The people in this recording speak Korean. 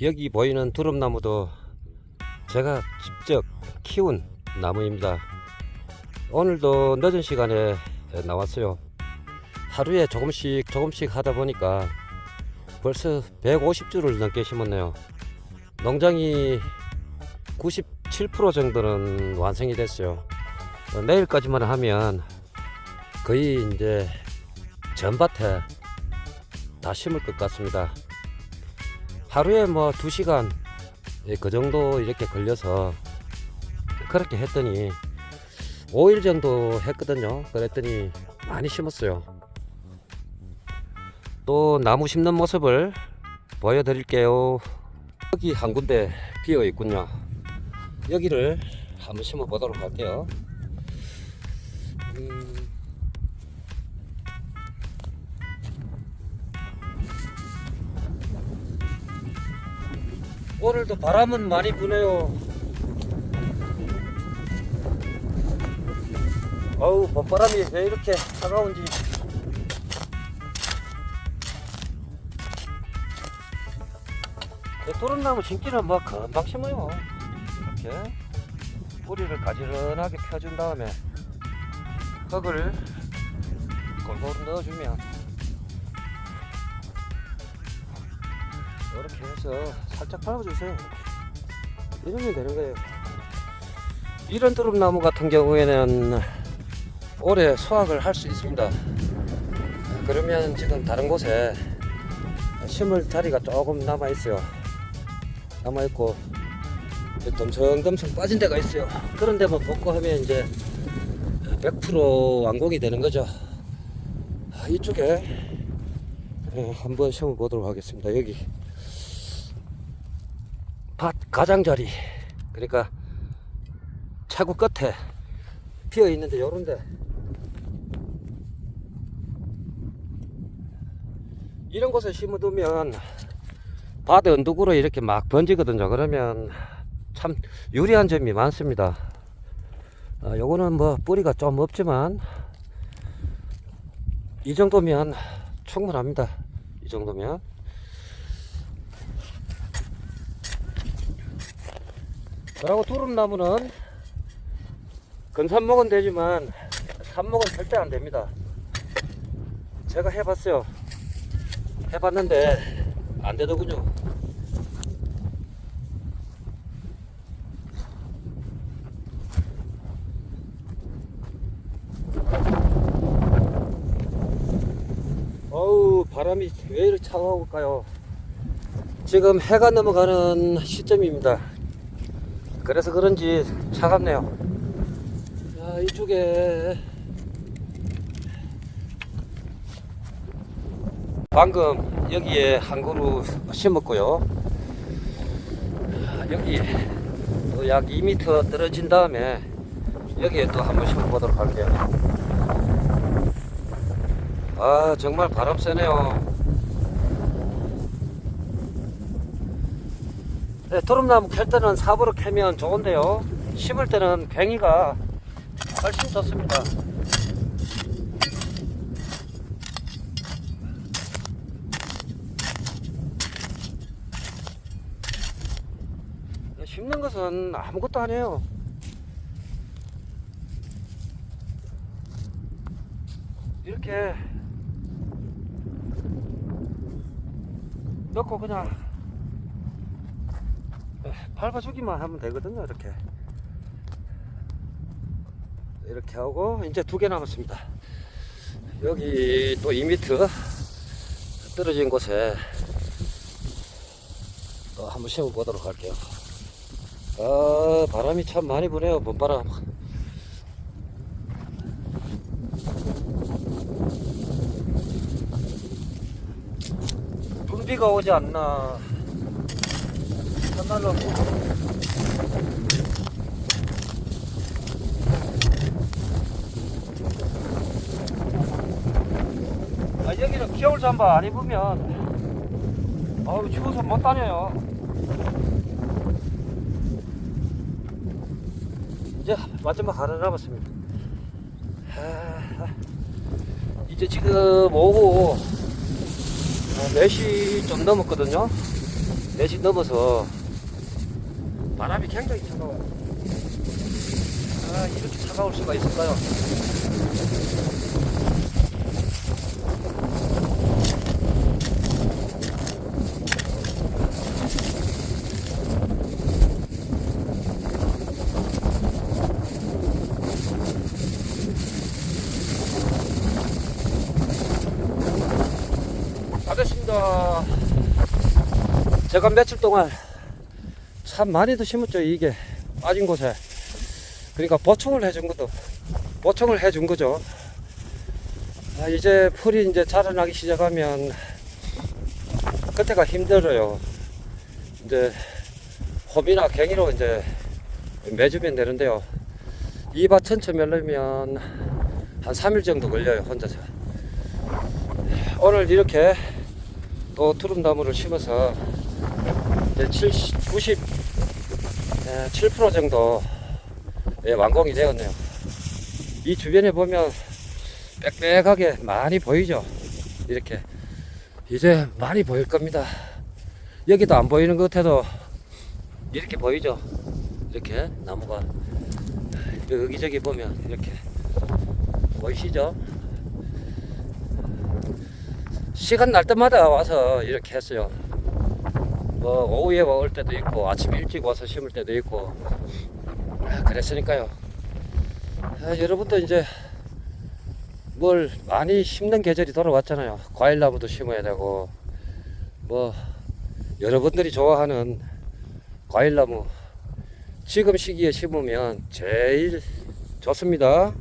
여기 보이는 두릅나무도 제가 직접 키운 나무입니다. 오늘도 늦은 시간에 나왔어요. 하루에 조금씩 조금씩 하다 보니까 벌써 150주를 넘게 심었네요. 농장이 97% 정도는 완성이 됐어요. 어, 내일까지만 하면 거의 이제 전밭에 다 심을 것 같습니다. 하루에 뭐 2시간 그 정도 이렇게 걸려서 그렇게 했더니 5일 정도 했거든요. 그랬더니 많이 심었어요. 또 나무 심는 모습을 보여드릴게요. 여기 한 군데 비어 있군요. 여기를 한번 심어 보도록 할게요. 음, 오늘도 바람은 많이 부네요. 어우, 봄바람이 왜 이렇게 차가운지. 도른나무 심기는 뭐 금방 심어요. 이렇게 뿌리를 가지런하게 펴준 다음에 흙을 골고루 넣어주면 이렇게 해서 살짝 밟아주세요. 이러면 되는 거예요. 이런 두릅나무 같은 경우에는 올해 수확을 할 수 있습니다. 그러면 지금 다른 곳에 심을 자리가 조금 남아 있어요. 남아 있고 덤성덤성 빠진 데가 있어요. 그런 데만 복구하면 이제 100% 완공이 되는 거죠. 아, 이쪽에 예, 한번 심어 보도록 하겠습니다. 여기 밭 가장자리 그러니까 차구 끝에 피어 있는데 요런데. 이런 곳에 심어두면 밭 언덕으로 이렇게 막 번지거든요. 그러면 참 유리한 점이 많습니다. 아, 요거는 뭐 뿌리가 좀 없지만 이 정도면 충분합니다. 이 정도면 그리고 두릅나무는 근산목은 되지만 산목은 절대 안 됩니다. 제가 해봤어요. 해봤는데 안 되더군요. 어우 바람이 왜 이렇게 차가울까요? 지금 해가 넘어가는 시점입니다. 그래서 그런지 차갑네요. 자, 이쪽에 방금 여기에 한 그루 심었고요. 아, 여기 또약 2m 떨어진 다음에 여기에 또 한 번 심어 보도록 할게요. 아, 정말 바람 세네요. 네, 도름나무 캘 때는 삽으로 캐면 좋은데요. 심을 때는 괭이가 훨씬 좋습니다. 심는 것은 아무것도 아니에요. 이렇게 넣고 그냥 밟아주기만 하면 되거든요 이렇게. 이렇게 하고 이제 두 개 남았습니다. 여기 또 2m 떨어진 곳에 또 한번 심어 보도록 할게요. 아 바람이 참 많이 부네요 봄바람. 분비가 오지 않나 정말로 아, 여기는 겨울 잠바 안 입으면 아우 추워서 못 다녀요. 이제 마지막 하나 남았습니다. 아, 이제 지금 오후 4시 좀 넘었거든요. 4시 넘어서 바람이 굉장히 차가워요. 아, 이렇게 차가울 수가 있을까요? 다 됐습니다. 제가 며칠 동안 참 많이도 심었죠, 이게 빠진 곳에. 그러니까 보충을 해준 것도, 보충을 해준 거죠. 아, 이제 풀이 이제 자라나기 시작하면 그때가 힘들어요. 이제 홈이나 갱이로 이제 매주면 되는데요. 이밭 전체 멜려면 한 3일 정도 걸려요, 혼자서. 오늘 이렇게 또 두릅나무를 심어서 이제 70, 90, 7% 정도 예, 완공이 되었네요. 이 주변에 보면 빽빽하게 많이 보이죠? 이렇게. 이제 많이 보일 겁니다. 여기도 안 보이는 것 같아도 이렇게 보이죠? 이렇게 나무가. 여기저기 보면 이렇게 보이시죠? 시간 날 때마다 와서 이렇게 했어요. 뭐 오후에 올 때도 있고 아침 일찍 와서 심을 때도 있고 아, 그랬으니까요. 아, 여러분도 이제 뭘 많이 심는 계절이 돌아왔잖아요. 과일 나무도 심어야 되고 뭐 여러분들이 좋아하는 과일 나무 지금 시기에 심으면 제일 좋습니다.